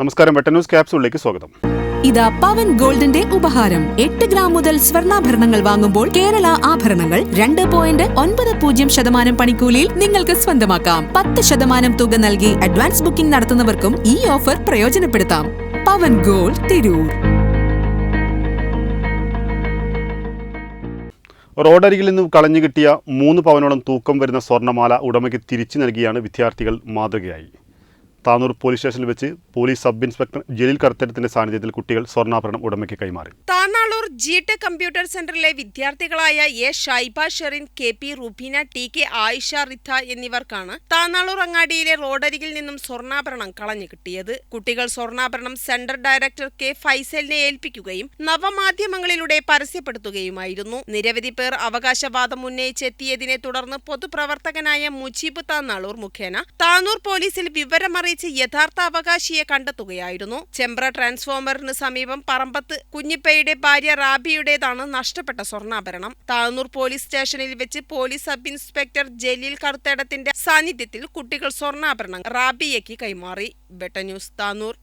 നമസ്കാരം. വെട്ട ന്യൂസ് ക്യാപ്സൂളിലേക്ക് സ്വാഗതം. ഇത് പവൻ ഗോൾഡിന്റെ ഉപഹാരം. എട്ട് ഗ്രാം മുതൽ സ്വർണാഭരണങ്ങൾ വാങ്ങുമ്പോൾ കേരള ആഭരണങ്ങൾ രണ്ട് പോയിന്റ് ഒൻപത് പൂജ്യം ശതമാനം പണിക്കൂലിയിൽ നിങ്ങൾക്ക് സ്വന്തമാക്കാം. പത്ത് ശതമാനം തുക നൽകി അഡ്വാൻസ് ബുക്കിംഗ് നടത്തുന്നവർക്കും ഈ ഓഫർ പ്രയോജനപ്പെടുത്താം. പവൻ ഗോൾഡ് തിരൂർ. റോഡരികിൽ നിന്ന് കളഞ്ഞു കിട്ടിയ മൂന്ന് പവനോളം തൂക്കം വരുന്ന സ്വർണമാല ഉടമയ്ക്ക് തിരിച്ചു നൽകിയാണ് വിദ്യാർത്ഥികൾ മാതൃകയായി. താനൂർ പോലീസ് സ്റ്റേഷനിൽ വെച്ച് പോലീസ് സബ് ഇൻസ്പെക്ടർ ജലീൽ കർത്തരത്തിന്റെ സാന്നിധ്യത്തിൽ കുട്ടികൾ സ്വർണാഭരണം ഉടമയ്ക്ക് കൈമാറി. താനാളൂർ ജി ടെക് കമ്പ്യൂട്ടർ സെന്ററിലെ വിദ്യാർത്ഥികളായ A Shaiba Sherin K P Rubeena T K Ayisha Ritha എന്നിവർക്കാണ് താന്നാളൂർ അങ്ങാടിയിലെ റോഡരികിൽ നിന്നും സ്വർണാഭരണം കളഞ്ഞു കിട്ടിയത്. കുട്ടികൾ സ്വർണാഭരണം സെന്റർ ഡയറക്ടർ കെ ഫൈസലിനെ ഏൽപ്പിക്കുകയും നവമാധ്യമങ്ങളിലൂടെ പരസ്യപ്പെടുത്തുകയുമായിരുന്നു. നിരവധി പേർ അവകാശവാദം ഉന്നയിച്ചെത്തിയതിനെ തുടർന്ന് പൊതുപ്രവർത്തകനായ മുജീബ് താന്നാളൂർ മുഖേന താനൂർ പോലീസിൽ വിവരമറിയിച്ച് യഥാർത്ഥ അവകാശിയെ കണ്ടെത്തുകയായിരുന്നു. ചെമ്പ്ര ട്രാൻസ്ഫോമറിന് സമീപം പറമ്പത്ത് കുഞ്ഞിപ്പയുടെ ഭാര്യ റാബിയുടേതാണ് നഷ്ടപ്പെട്ട സ്വർണാഭരണം. താനൂർ പോലീസ് സ്റ്റേഷനിൽ വെച്ച് പോലീസ് സബ് ഇൻസ്പെക്ടർ ജലീൽ കറുത്തേടത്തിന്റെ സാന്നിധ്യത്തിൽ കുട്ടികൾ സ്വർണാഭരണം റാബിയയ്ക്ക് കൈമാറി. ബെട്ട താനൂർ.